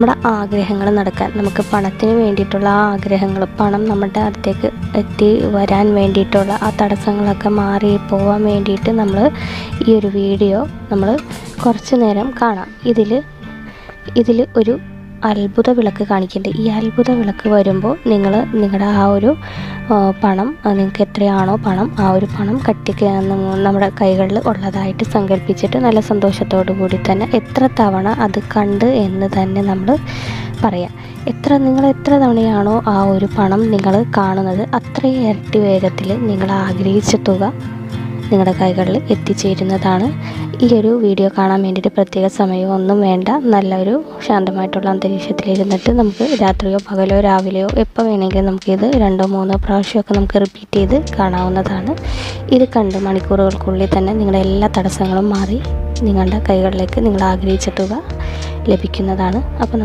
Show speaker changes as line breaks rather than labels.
നമ്മുടെ ആഗ്രഹങ്ങൾ നടക്കാൻ നമുക്ക് പണത്തിന് വേണ്ടിയിട്ടുള്ള ആ ആഗ്രഹങ്ങൾ പണം നമ്മുടെ അടുത്തേക്ക് എത്തി വരാൻ വേണ്ടിയിട്ടുള്ള ആ തടസ്സങ്ങളൊക്കെ മാറി പോവാൻ വേണ്ടിയിട്ട് നമ്മൾ ഈ ഒരു വീഡിയോ നമ്മൾ കുറച്ച് നേരം കാണാം. ഇതിൽ ഇതിൽ ഒരു അത്ഭുത വിളക്ക് കാണിക്കുന്നുണ്ട്. ഈ അത്ഭുത വിളക്ക് വരുമ്പോൾ നിങ്ങൾ നിങ്ങളുടെ ആ ഒരു പണം നിങ്ങൾക്ക് എത്രയാണോ പണം ആ ഒരു പണം കട്ടിക്ക് നമ്മുടെ കൈകളിൽ ഉള്ളതായിട്ട് സങ്കല്പിച്ചിട്ട് നല്ല സന്തോഷത്തോടു കൂടി തന്നെ എത്ര തവണ അത് കണ്ട് എന്ന് തന്നെ നമ്മൾ പറയാം. എത്ര നിങ്ങൾ എത്ര തവണയാണോ ആ ഒരു പണം നിങ്ങൾ കാണുന്നത് അത്രയും ഇരട്ടി വേഗത്തിൽ നിങ്ങൾ ആഗ്രഹിച്ച തുക നിങ്ങളുടെ കൈകളിൽ എത്തിച്ചേരുന്നതാണ്. ഈ ഒരു വീഡിയോ കാണാൻ വേണ്ടിയിട്ട് പ്രത്യേക സമയമൊന്നും വേണ്ട. നല്ലൊരു ശാന്തമായിട്ടുള്ള അന്തരീക്ഷത്തിലിരുന്നിട്ട് നമുക്ക് രാത്രിയോ പകലോ രാവിലെയോ എപ്പോൾ വേണമെങ്കിലും നമുക്കിത് രണ്ടോ മൂന്നോ പ്രാവശ്യമൊക്കെ നമുക്ക് റിപ്പീറ്റ് ചെയ്ത് കാണാവുന്നതാണ്. ഇത് കണ്ട് മണിക്കൂറുകൾക്കുള്ളിൽ തന്നെ നിങ്ങളുടെ എല്ലാ തടസ്സങ്ങളും മാറി നിങ്ങളുടെ കൈകളിലേക്ക് നിങ്ങൾ ആഗ്രഹിച്ച തുക ലഭിക്കുന്നതാണ്. അപ്പോൾ